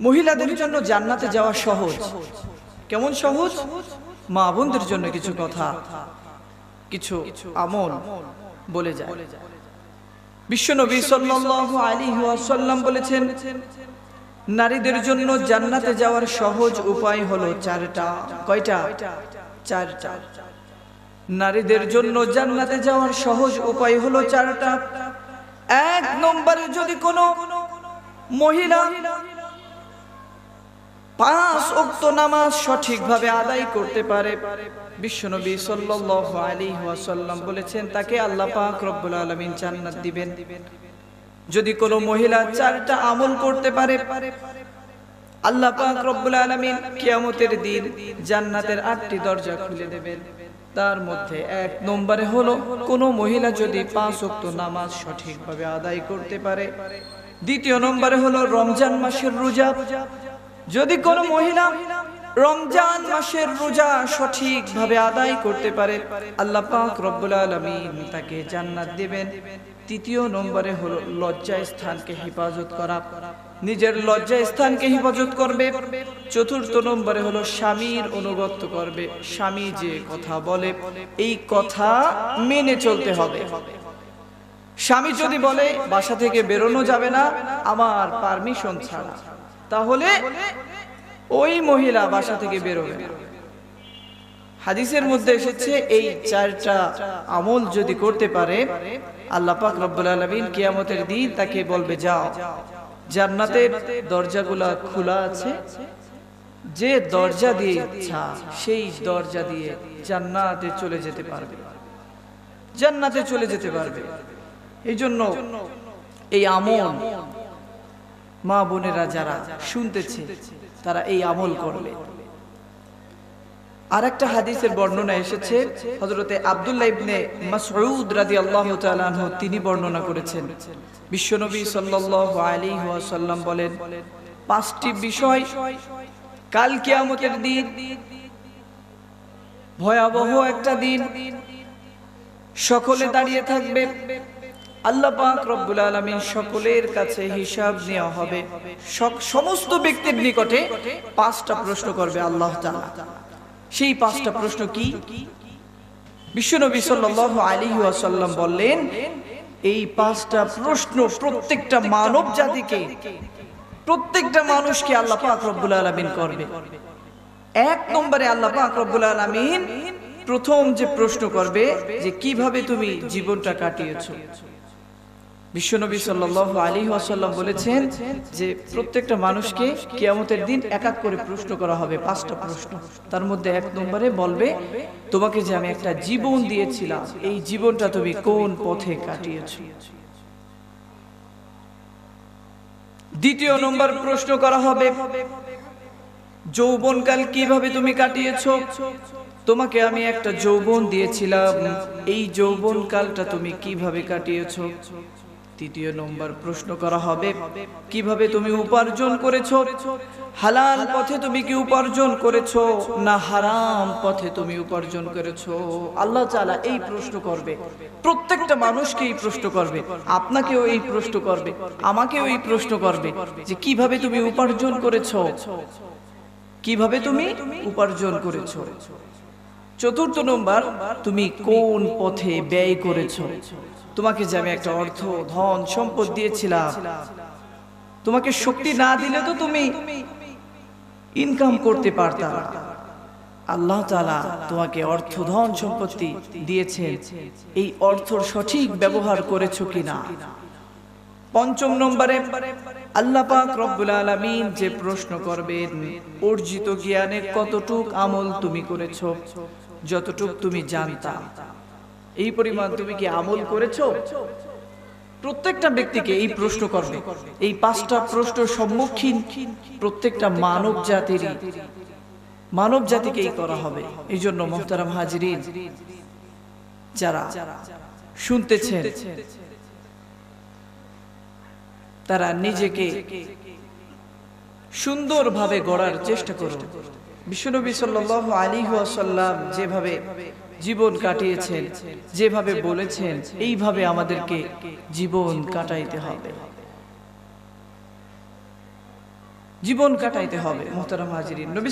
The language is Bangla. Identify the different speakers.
Speaker 1: মহিলাদের জন্য জান্নাতে যাওয়া সহজ। কেমন সহজ? মা বোনদের জন্য কিছু কথা কিছু আমল বলে যায়। বিশ্বনবী সাল্লাল্লাহু আলাইহি ওয়াসাল্লাম বলেছেন নারীদের জন্য জান্নাতে যাওয়ার সহজ উপায় হলো চারটা। কয়টা? চারটা। নারীদের জন্য জান্নাতে যাওয়ার সহজ উপায় হলো চারটা। এক নম্বরে যদি কোনো মহিলা পাঁচ উক্ত নামাজ সঠিকভাবে আদায় করতে পারে। বিশ্বনবী সাল্লাল্লাহু আলাইহি ওয়াসাল্লাম বলেছেন, তাকে আল্লাহ পাক রব্বুল আলামিন জান্নাত দিবেন। যদি কোনো মহিলা চারটা আমল করতে পারে, আল্লাহ পাক রব্বুল আলামিন কিয়ামতের দিন জান্নাতের আটটি দরজা খুলে দেবেন। তার মধ্যে এক নম্বরে হলো, কোনো মহিলা যদি পাঁচ ওয়াক্ত নামাজ সঠিকভাবে আদায় করতে পারে। দ্বিতীয় নম্বরে হলো, রমজান মাসের রোজা। যদি কোনো মহিলা রমজান মাসের রোজা সঠিকভাবে আদায় করতে পারে আল্লাহ পাক রব্বুল আলামিন তাকে জান্নাত দেবেন। তৃতীয় নম্বরে হলো লজ্জা স্থানকে হেফাজত করা। নিজের লজ্জা স্থানকে হেফাজত করবে। চতুর্থ নম্বরে হলো স্বামীর অনুগত্য করবে। স্বামী যে কথা বলে এই কথা মেনে চলতে হবে। স্বামী যদি বলে বাসা থেকে বেরোনো যাবে না আমার পারমিশন ছাড়া। তাহলে ওই মহিলা বাসা থেকে বেরোবে। হাদিসের মধ্যে এসেছে, এই চারটা আমল যদি করতে পারে, আল্লাহ পাক রব্বুল আলামিন কিয়ামতের দিন তাকে বলবে, যাও। জান্নাতের দরজাগুলা খোলা আছে। যে দরজা দিয়ে ইচ্ছা, সেই দরজা দিয়ে জান্নাতে চলে যেতে পারবে। জান্নাতে চলে যেতে পারবে। এই জন্য এই আমল মা বোনেরা যারা শুনতেছে, তারা এই আমল করবে। আর একটা হাদিসের বর্ণনা এসেছে হজরতে আব্দুল্লাহ ইবনে মাসউদ রাদিয়াল্লাহু তাআলা আনহু তিনি বর্ণনা করেছেন। বিশ্বনবী সাল্লাল্লাহু আলাইহি ওয়াসাল্লাম বলেন, পাঁচটি বিষয় কাল কিয়ামতের দিন, ভয়াবহ একটা দিন, সকলে দাঁড়িয়ে থাকবে। আল্লাহ বললেন, এই পাঁচটা প্রশ্ন প্রত্যেকটা মানব জাতিকে, প্রত্যেকটা মানুষকে আল্লাহ পাক রব্বুল আলামিন করবে। এক নম্বরে আল্লাহ পাক রব্বুল আলামিন প্রথম যে প্রশ্ন করবে যে কীভাবে তুমি জীবনটা কাটিয়েছো? বিশ্বনবী সাল্লাল্লাহু আলাইহি ওয়াসাল্লাম বলেছেন যে প্রত্যেকটা মানুষকে কিয়ামতের দিন এক এক করে প্রশ্ন করা হবে, পাঁচটা প্রশ্ন। তার মধ্যে এক নম্বরে বলবে, তোমাকে যে আমি একটা জীবন দিয়েছিলাম, এই জীবনটা তুমি কোন পথে কাটিয়েছো? দ্বিতীয় নম্বর প্রশ্ন করা হবে, যৌবনকাল কীভাবে তুমি কাটিয়েছ? তোমাকে আমি একটা যৌবন দিয়েছিলাম, এই যৌবনকালটা তুমি কীভাবে কাটিয়েছো? তৃতীয় নম্বর প্রশ্ন করা হবে, কীভাবে তুমি উপার্জন করেছ? হালাল পথে তুমি কি উপার্জন করেছ না হারাম পথে তুমি উপার্জন করেছ? আল্লাহ তাআলা এই প্রশ্ন করবে। প্রত্যেকটা মানুষকে এই প্রশ্ন করবে। আপনাকেও এই প্রশ্ন করবে। আমাকেও এই প্রশ্ন করবে যে কীভাবে তুমি উপার্জন করেছ? কীভাবে তুমি উপার্জন করেছ? চতুর্থ নম্বর, তুমি কোন পথে ব্যয় করেছ? তোমাকে যে আমি একটা অর্থ, ধন, সম্পদ দিয়েছিলাম। তোমাকে শক্তি না দিলে তো তুমি ইনকাম করতে পারতা। না। আল্লাহ তালা তোমাকে অর্থ, ধন, সম্পত্তি দিয়েছেন। এই অর্থর সঠিক ব্যবহার করেছ কিনা? পঞ্চম নম্বরে, আল্লাহ পাক রব্বুল আলামিন যে প্রশ্ন করবেন, অর্জিত জ্ঞানে কতটুক আমল তুমি করেছ? যতটুক তুমি জানতা। এই পরিমাণ তুমি কি আমল করেছ? প্রত্যেকটা ব্যক্তিকে এই প্রশ্ন করবে। এই পাঁচটা প্রশ্ন সম্মুখীন প্রত্যেকটা মানব জাতিরই। মানব জাতিকেই করা হবে। এই জন্য মোহতারাম হাজিরিন, যারা শুনতেছেন, তারা নিজেকে সুন্দরভাবে গড়ার চেষ্টা করুন। বিশ্বনবী সাল্লাল্লাহু আলী ওয়াসাল্লাম যেভাবে জীবন কাটিয়েছেন, যেভাবে বলেছেন, এইভাবে আমাদেরকে জীবন কাটাইতে হবে। জীবন কাটাইতে হবে, মোহতারাম হাজির নবী